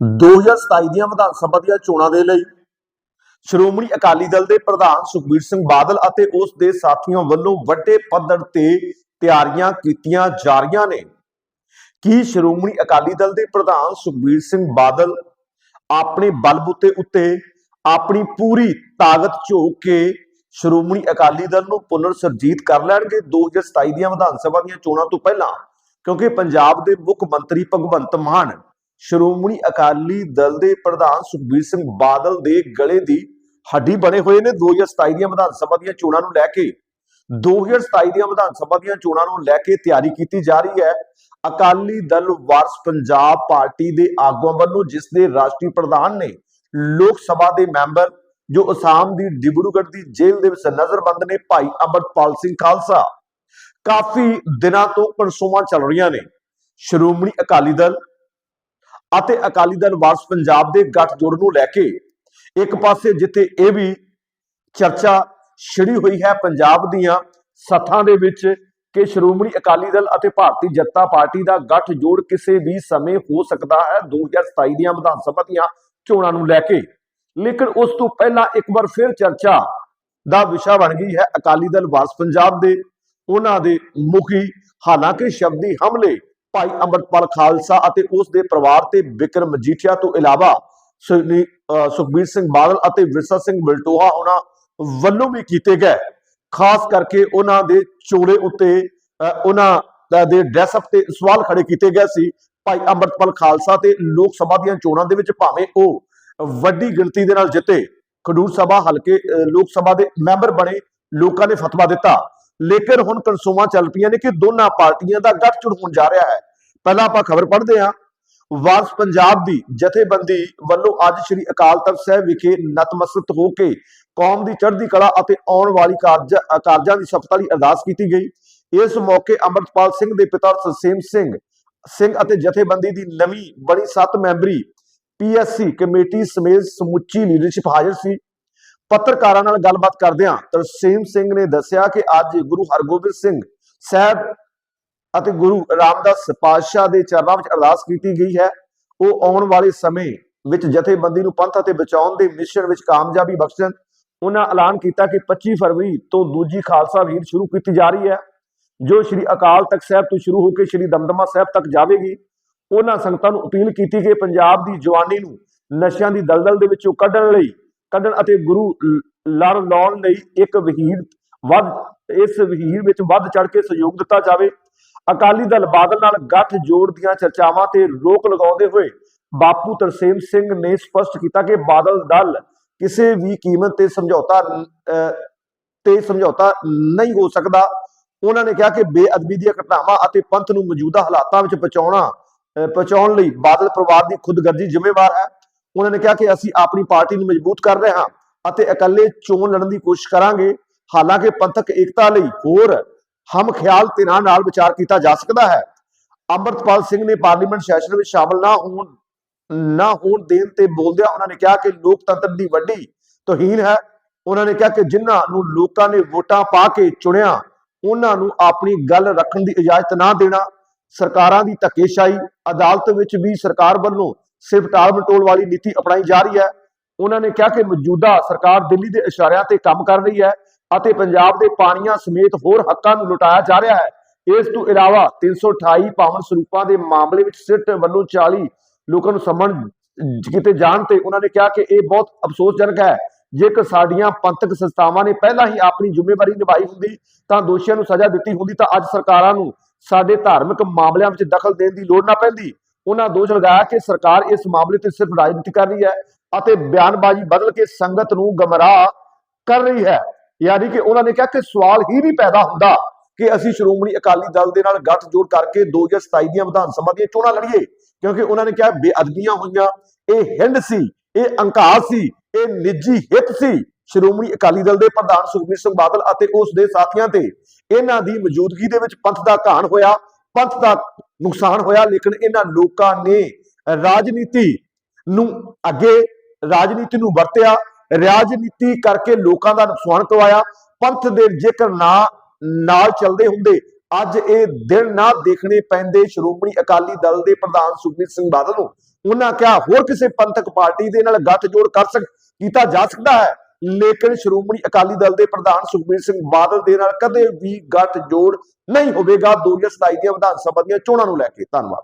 2027 ਦੀਆਂ ਵਿਧਾਨ ਸਭਾ ਦੀਆਂ ਚੋਣਾਂ ਦੇ ਲਈ ਸ਼੍ਰੋਮਣੀ ਅਕਾਲੀ ਦਲ ਦੇ ਪ੍ਰਧਾਨ ਸੁਖਬੀਰ ਸਿੰਘ ਬਾਦਲ ਅਤੇ ਉਸ ਦੇ ਸਾਥੀਆਂ ਵੱਲੋਂ ਵੱਡੇ ਪੱਧਰ ਤੇ ਤਿਆਰੀਆਂ ਕੀਤੀਆਂ ਜਾ ਰਹੀਆਂ ਨੇ। ਕੀ ਸ਼੍ਰੋਮਣੀ ਅਕਾਲੀ ਦਲ ਦੇ ਪ੍ਰਧਾਨ ਸੁਖਬੀਰ ਸਿੰਘ ਬਾਦਲ ਆਪਣੇ ਬਲਬੂਤੇ ਉੱਤੇ ਆਪਣੀ ਪੂਰੀ ਤਾਕਤ ਝੋਕ ਕੇ ਸ਼੍ਰੋਮਣੀ ਅਕਾਲੀ ਦਲ ਨੂੰ ਪੁਨਰ ਸਰਜੀਤ ਕਰ ਲੈਣਗੇ 2027 ਦੀਆਂ ਵਿਧਾਨ ਸਭਾ ਦੀਆਂ ਚੋਣਾਂ ਤੋਂ ਪਹਿਲਾਂ? ਕਿਉਂਕਿ ਪੰਜਾਬ ਦੇ ਮੁੱਖ ਮੰਤਰੀ ਭਗਵੰਤ ਮਾਨ ਸ਼੍ਰੋਮਣੀ ਅਕਾਲੀ ਦਲ ਦੇ ਪ੍ਰਧਾਨ ਸੁਖਬੀਰ ਸਿੰਘ ਬਾਦਲ ਦੇ ਗਲੇ ਦੀ ਹੱਡੀ ਬਣੇ ਹੋਏ ਨੇ। 2027 ਦੀਆਂ ਵਿਧਾਨ ਸਭਾ ਦੀਆਂ ਚੋਣਾਂ ਨੂੰ ਲੈ ਕੇ 2027 ਦੀਆਂ ਵਿਧਾਨ ਸਭਾ ਦੀਆਂ ਚੋਣਾਂ ਨੂੰ ਲੈ ਕੇ ਤਿਆਰੀ ਕੀਤੀ ਜਾ ਰਹੀ ਹੈ। ਅਕਾਲੀ ਦਲ ਵਾਰਸ ਪੰਜਾਬ ਪਾਰਟੀ ਦੇ ਆਗੂਆਂ ਵੱਲੋਂ, ਜਿਸ ਦੇ ਰਾਸ਼ਟਰੀ ਪ੍ਰਧਾਨ ਨੇ ਲੋਕ ਸਭਾ ਦੇ ਮੈਂਬਰ, ਜੋ ਅਸਾਮ ਦੀ ਡਿਬੜੂਗੜ੍ਹ ਦੀ ਜੇਲ੍ਹ ਦੇ ਵਿੱਚ ਨਜ਼ਰਬੰਦ ਨੇ, ਭਾਈ ਅਮਰਪਾਲ ਸਿੰਘ ਖਾਲਸਾ। ਕਾਫੀ ਦਿਨਾਂ ਤੋਂ ਕਨਸੂਮਾਂ ਚੱਲ ਰਹੀਆਂ ਨੇ। ਸ਼੍ਰੋਮਣੀ ਅਕਾਲੀ ਦਲ ਅਤੇ ਅਕਾਲੀ ਦਲ ਵਾਰਸ ਪੰਜਾਬ ਦੇ ਗੱਠਜੋੜ ਨੂੰ ਲੈ ਕੇ ਇੱਕ ਪਾਸੇ ਜਿੱਥੇ ਇਹ ਵੀ ਚਰਚਾ ਛਿੜੀ ਹੋਈ ਹੈ, ਪੰਜਾਬ ਦੀਆਂ ਸੱਥਾਂ ਦੇ ਵਿੱਚ ਕਿ ਸ਼੍ਰੋਮਣੀ ਅਕਾਲੀ ਦਲ ਅਤੇ ਭਾਰਤੀ ਜਨਤਾ ਪਾਰਟੀ ਦਾ ਗੱਠਜੋੜ ਕਿਸੇ ਵੀ ਸਮੇਂ ਹੋ ਸਕਦਾ ਹੈ 2027 ਦੀਆਂ ਵਿਧਾਨ ਸਭਾ ਦੀਆਂ ਚੋਣਾਂ ਨੂੰ ਲੈ ਕੇ। ਲੇਕਿਨ ਉਸ ਤੋਂ ਪਹਿਲਾਂ ਇੱਕ ਵਾਰ ਫਿਰ ਚਰਚਾ ਦਾ ਵਿਸ਼ਾ ਬਣ ਗਈ ਹੈ ਅਕਾਲੀ ਦਲ ਵਾਰਸ ਪੰਜਾਬ ਦੇ, ਉਹਨਾਂ ਦੇ ਮੁਖੀ। ਹਾਲਾਂਕਿ ਸ਼ਬਦੀ ਹਮਲੇ ਭਾਈ ਅੰਮ੍ਰਿਤਪਾਲ ਖਾਲਸਾ ਅਤੇ ਉਸ ਦੇ ਪਰਿਵਾਰ ਤੇ ਵਿਕਰਮ ਮਜੀਠੀਆ ਤੋਂ ਇਲਾਵਾ ਸੁਖਬੀਰ ਸਿੰਘ ਬਾਦਲ ਅਤੇ ਵਿਰਸਾ ਸਿੰਘ ਬਲਟੋਹਾ ਉਹਨਾਂ ਵੱਲੋਂ ਵੀ ਕੀਤੇ ਗਏ। ਖਾਸ ਕਰਕੇ ਉਹਨਾਂ ਦੇ ਚੋਲੇ ਉੱਤੇ, ਅਹ ਉਹਨਾਂ ਦੇ ਡਰੈਸ ਅਪ ਤੇ ਸਵਾਲ ਖੜੇ ਕੀਤੇ ਗਏ ਸੀ। ਭਾਈ ਅੰਮ੍ਰਿਤਪਾਲ ਖਾਲਸਾ ਤੇ ਲੋਕ ਸਭਾ ਦੀਆਂ ਚੋਣਾਂ ਦੇ ਵਿੱਚ ਭਾਵੇਂ ਉਹ ਵੱਡੀ ਗਿਣਤੀ ਦੇ ਨਾਲ ਜਿੱਤੇ, ਖਡੂਰ ਸਭਾ ਹਲਕੇ ਲੋਕ ਸਭਾ ਦੇ ਮੈਂਬਰ ਬਣੇ, ਲੋਕਾਂ ਨੇ ਫਤਵਾ ਦਿੱਤਾ। ਲੇਕਿਨ ਹੁਣ ਕਨਸੂਮਾਂ ਚੱਲ ਪਈਆਂ ਨੇ ਕਿ ਦੋਨਾਂ ਪਾਰਟੀਆਂ ਦਾ ਗੱਠਜੋੜ ਹੋਣ ਜਾ ਰਿਹਾ ਹੈ। ਪਹਿਲਾਂ ਆਪਾਂ ਖਬਰ ਪੜ੍ਹਦੇ ਹਾਂ। ਵਾਰਸ ਪੰਜਾਬ ਦੀ ਜਥੇਬੰਦੀ ਵੱਲੋਂ ਅੱਜ ਸ੍ਰੀ ਅਕਾਲ ਤਖਤ ਸਾਹਿਬ ਵਿਖੇ ਨਤਮਸਤਕ ਹੋ ਕੇ ਕੌਮ ਦੀ ਚੜ੍ਹਦੀ ਕਲਾ ਅਤੇ ਆਉਣ ਵਾਲੀ ਕਾਰਜ, ਕਾਰਜਾਂ ਦੀ ਸਫਲਤਾ ਲਈ ਅਰਦਾਸ ਕੀਤੀ ਗਈ। ਇਸ ਮੌਕੇ ਅੰਮ੍ਰਿਤਪਾਲ ਸਿੰਘ ਦੇ ਪਿਤਾ ਸਰਸੇਮ ਸਿੰਘ ਸਿੰਘ ਅਤੇ ਜਥੇਬੰਦੀ ਦੀ ਨਵੀਂ ਬਣੀ 7 ਮੈਂਬਰੀ ਪੀਐਸਸੀ ਕਮੇਟੀ ਸਮੇਤ ਸਮੁੱਚੀ ਲੀਡਰਸ਼ਿਪ ਹਾਜ਼ਰ ਸੀ। ਪੱਤਰਕਾਰਾਂ ਨਾਲ ਗੱਲਬਾਤ ਕਰਦਿਆਂ ਤਰਸੇਮ ਸਿੰਘ ਨੇ ਦੱਸਿਆ ਕਿ ਅੱਜ ਗੁਰੂ ਹਰਗੋਬਿੰਦ ਸਿੰਘ ਸਾਹਿਬ ਅਤੇ ਗੁਰੂ ਰਾਮਦਾਸ ਪਾਤਸ਼ਾਹ ਦੇ ਚਰਨਾਂ ਵਿੱਚ ਅਰਦਾਸ ਕੀਤੀ ਗਈ ਹੈ। ਉਹ ਆਉਣ ਵਾਲੇ ਸਮੇਂ ਵਿੱਚ ਜਥੇਬੰਦੀ ਨੂੰ ਪੰਥ ਅਤੇ ਬਚਾਉਣ ਦੇ ਮਿਸ਼ਨ ਵਿੱਚ ਕਾਮਯਾਬੀ ਬਖਸ਼ਣ। ਉਹਨਾਂ ਐਲਾਨ ਕੀਤਾ ਕਿ 25 ਫਰਵਰੀ ਤੋਂ ਦੂਜੀ ਖਾਲਸਾ ਵੀਰ ਸ਼ੁਰੂ ਕੀਤੀ ਜਾ ਰਹੀ ਹੈ। ਜੋ ਸ੍ਰੀ ਅਕਾਲ ਤਖਤ ਸਾਹਿਬ ਤੋਂ ਸ਼ੁਰੂ ਹੋ ਕੇ ਸ੍ਰੀ ਦਮਦਮਾ ਸਾਹਿਬ ਤੱਕ ਜਾਵੇਗੀ। ਉਹਨਾਂ ਸੰਗਤਾਂ ਨੂੰ ਅਪੀਲ ਕੀਤੀ ਕਿ ਪੰਜਾਬ ਦੀ ਜਵਾਨੀ ਨੂੰ ਨਸ਼ਿਆਂ ਦੀ ਦਲਦਲ ਦੇ ਵਿੱਚੋਂ ਕੱਢਣ ਲਈ ਕੱਢਣ ਅਤੇ ਗੁਰੂ ਲੜ ਲਾਉਣ ਲਈ ਇੱਕ ਵਹੀਰ ਵੱਧ ਇਸ ਵਹੀਰ ਵਿੱਚ ਵੱਧ ਚੜ ਕੇ ਸਹਿਯੋਗ ਦਿੱਤਾ ਜਾਵੇ। ਅਕਾਲੀ ਦਲ ਬਾਦਲ ਨਾਲ ਗੱਠ ਜੋੜ ਦੀਆਂ ਚਰਚਾਵਾਂ ਤੇ ਰੋਕ ਲਗਾਉਂਦੇ ਹੋਏ ਬਾਪੂ ਤਰਸੇਮ ਸਿੰਘ ਨੇ ਸਪਸ਼ਟ ਕੀਤਾ ਕਿ ਬਾਦਲ ਦਲ ਕਿਸੇ ਵੀ ਕੀਮਤ ਤੇ ਸਮਝੌਤਾ ਅਹ, ਤੇ ਸਮਝੌਤਾ ਨਹੀਂ ਹੋ ਸਕਦਾ। ਉਹਨਾਂ ਨੇ ਕਿਹਾ ਕਿ ਬੇਅਦਬੀ ਦੀਆਂ ਘਟਨਾਵਾਂ ਅਤੇ ਪੰਥ ਨੂੰ ਮੌਜੂਦਾ ਹਾਲਾਤਾਂ ਵਿੱਚ ਪਹੁੰਚਾਉਣਾ ਅਹ, ਪਹੁੰਚਾਉਣ ਲਈ ਬਾਦਲ ਪਰਿਵਾਰ ਦੀ ਖੁਦਗਰਜ਼ੀ ਜ਼ਿੰਮੇਵਾਰ ਹੈ। ਉਹਨਾਂ ਨੇ ਕਿਹਾ ਕਿ ਅਸੀਂ ਆਪਣੀ ਪਾਰਟੀ ਨੂੰ ਮਜ਼ਬੂਤ ਕਰ ਰਹੇ ਹਾਂ ਅਤੇ ਇਕੱਲੇ ਚੋਣ ਲੜਨ ਦੀ ਕੋਸ਼ਿਸ਼ ਕਰਾਂਗੇ। ਹਾਲਾਂਕਿ ਪੰਥਕ ਏਕਤਾ ਲਈ ਹੋਰ ਹਮ ਖਿਆਲ ਧਿਰਾਂ ਨਾਲ ਵਿਚਾਰ ਕੀਤਾ ਜਾ ਸਕਦਾ ਹੈ। ਅੰਮ੍ਰਿਤਪਾਲ ਸਿੰਘ ਨੇ ਪਾਰਲੀਮੈਂਟ ਸੈਸ਼ਨ ਵਿੱਚ ਸ਼ਾਮਲ ਨਾ ਹੋਣ ਨਾ ਹੋਣ ਦੇਣ ਤੇ ਬੋਲਦਿਆਂ ਉਹਨਾਂ ਨੇ ਕਿਹਾ ਕਿ ਲੋਕਤੰਤਰ ਦੀ ਵੱਡੀ ਤੋਹੀਨ ਹੈ। ਉਹਨਾਂ ਨੇ ਕਿਹਾ ਕਿ ਜਿਨ੍ਹਾਂ ਨੂੰ ਲੋਕਾਂ ਨੇ ਵੋਟਾਂ ਪਾ ਕੇ ਚੁਣਿਆ, ਉਹਨਾਂ ਨੂੰ ਆਪਣੀ ਗੱਲ ਰੱਖਣ ਦੀ ਇਜਾਜ਼ਤ ਨਾ ਦੇਣਾ, ਸਰਕਾਰਾਂ ਦੀ ਧੱਕੇਸ਼ਾਹੀ, ਅਦਾਲਤ ਵਿੱਚ ਵੀ ਸਰਕਾਰ ਵੱਲੋਂ ਸਿਰਫ ਟਾਲ ਮਟੋਲ ਵਾਲੀ ਨੀਤੀ ਅਪਣਾਈ ਜਾ ਰਹੀ ਹੈ। ਉਹਨਾਂ ਨੇ ਕਿਹਾ ਕਿ ਮੌਜੂਦਾ ਸਰਕਾਰ ਦਿੱਲੀ ਦੇ ਇਸ਼ਾਰਿਆਂ ਤੇ ਕੰਮ ਕਰ ਰਹੀ ਹੈ ਅਤੇ ਪੰਜਾਬ ਦੇ ਪਾਣੀਆਂ ਸਮੇਤ ਹੋਰ ਹੱਕਾਂ ਨੂੰ ਲੁਟਾਇਆ ਜਾ ਰਿਹਾ ਹੈ। ਇਸ ਤੋਂ ਇਲਾਵਾ 328 ਪਾਵਨ ਸਰੂਪਾਂ ਦੇ ਮਾਮਲੇ ਵਿੱਚ ਸਿੱਟ ਵੱਲੋਂ 40 ਲੋਕਾਂ ਨੂੰ ਸਮਨ ਕੀਤੇ ਜਾਣ ਤੇ ਉਹਨਾਂ ਨੇ ਕਿਹਾ ਕਿ ਇਹ ਬਹੁਤ ਅਫਸੋਸਜਨਕ ਹੈ। ਜੇਕਰ ਸਾਡੀਆਂ ਪੰਥਕ ਸੰਸਥਾਵਾਂ ਨੇ ਪਹਿਲਾਂ ਹੀ ਆਪਣੀ ਜ਼ਿੰਮੇਵਾਰੀ ਨਿਭਾਈ ਹੁੰਦੀ, ਤਾਂ ਦੋਸ਼ੀਆਂ ਨੂੰ ਸਜ਼ਾ ਦਿੱਤੀ ਹੁੰਦੀ, ਤਾਂ ਅੱਜ ਸਰਕਾਰਾਂ ਨੂੰ ਸਾਡੇ ਧਾਰਮਿਕ ਮਾਮਲਿਆਂ ਵਿੱਚ ਦਖਲ ਦੇਣ ਦੀ ਲੋੜ ਨਾ ਪੈਂਦੀ। ਉਹਨਾਂ ਦੋਸ਼ ਲਗਾਇਆ ਕਿ ਸਰਕਾਰ ਇਸ ਮਾਮਲੇ ਤੇ ਸਿਰਫ ਰਾਜਨੀਤੀ ਕਰ ਰਹੀ ਹੈ ਅਤੇ ਬਿਆਨਬਾਜ਼ੀ ਬਦਲ ਕੇ ਸੰਗਤ ਨੂੰ ਗਮਰਾਹ ਕਰ ਰਹੀ ਹੈ। ਯਾਨੀ ਕਿ ਉਹਨਾਂ ਨੇ ਕਿਹਾ ਕਿ ਸਵਾਲ ਹੀ ਨਹੀਂ ਪੈਦਾ ਹੁੰਦਾ ਕਿ ਅਸੀਂ ਸ਼੍ਰੋਮਣੀ ਅਕਾਲੀ ਦਲ ਦੇ ਨਾਲ ਗੱਠਜੋੜ ਕਰਕੇ 2027 ਦੀਆਂ ਵਿਧਾਨ ਸਭਾ ਦੀਆਂ ਚੋਣਾਂ ਲੜੀਏ, ਕਿਉਂਕਿ ਉਹਨਾਂ ਨੇ ਕਿਹਾ ਬੇਅਦਬੀਆਂ ਹੋਈਆਂ, ਇਹ ਹਿੰਡ ਸੀ, ਇਹ ਹੰਕਾਰ ਸੀ, ਇਹ ਨਿੱਜੀ ਹਿੱਤ ਸੀ। ਸ਼੍ਰੋਮਣੀ ਅਕਾਲੀ ਦਲ ਦੇ ਪ੍ਰਧਾਨ ਸੁਖਬੀਰ ਸਿੰਘ ਬਾਦਲ ਅਤੇ ਉਸ ਦੇ ਸਾਥੀਆਂ ਤੇ ਇਹਨਾਂ ਦੀ ਮੌਜੂਦਗੀ ਦੇ ਵਿੱਚ ਪੰਥ ਦਾ ਘਾਣ ਹੋਇਆ। ਪੰਥ ਦਾ ਨੁਕਸਾਨ ਹੋਇਆ, ਲੇਕਿਨ ਇਹਨਾਂ ਲੋਕਾਂ ਨੇ ਰਾਜਨੀਤੀ ਨੂੰ ਅੱਗੇ, ਰਾਜਨੀਤੀ ਨੂੰ ਵਰਤਿਆ, ਰਾਜਨੀਤੀ ਕਰਕੇ ਲੋਕਾਂ ਦਾ ਨੁਕਸਾਨ ਕਰਵਾਇਆ। ਪੰਥ ਦੇ ਜੇਕਰ ਨਾ ਨਾਲ ਚੱਲਦੇ ਹੁੰਦੇ, ਅੱਜ ਇਹ ਦਿਨ ਨਾ ਦੇਖਣੇ ਪੈਂਦੇ। ਸ਼੍ਰੋਮਣੀ ਅਕਾਲੀ ਦਲ ਦੇ ਪ੍ਰਧਾਨ ਸੁਖਬੀਰ ਸਿੰਘ ਬਾਦਲ ਨੂੰ ਉਹਨਾਂ ਕਿਹਾ, ਹੋਰ ਕਿਸੇ ਪੰਥਕ ਪਾਰਟੀ ਦੇ ਨਾਲ ਗੱਠਜੋੜ ਕਰ ਸਕ, ਕੀਤਾ ਜਾ ਸਕਦਾ ਹੈ। ਲੇਕਿਨ ਸ਼੍ਰੋਮਣੀ ਅਕਾਲੀ ਦਲ ਦੇ ਪ੍ਰਧਾਨ ਸੁਖਬੀਰ ਸਿੰਘ ਬਾਦਲ ਦੇ ਨਾਲ ਕਦੇ ਵੀ ਗੱਠਜੋੜ ਨਹੀਂ ਹੋਵੇਗਾ। 2027 ਦੀਆਂ ਵਿਧਾਨ ਸਭਾ ਦੀਆਂ ਚੋਣਾਂ ਨੂੰ ਲੈ ਕੇ। ਧੰਨਵਾਦ।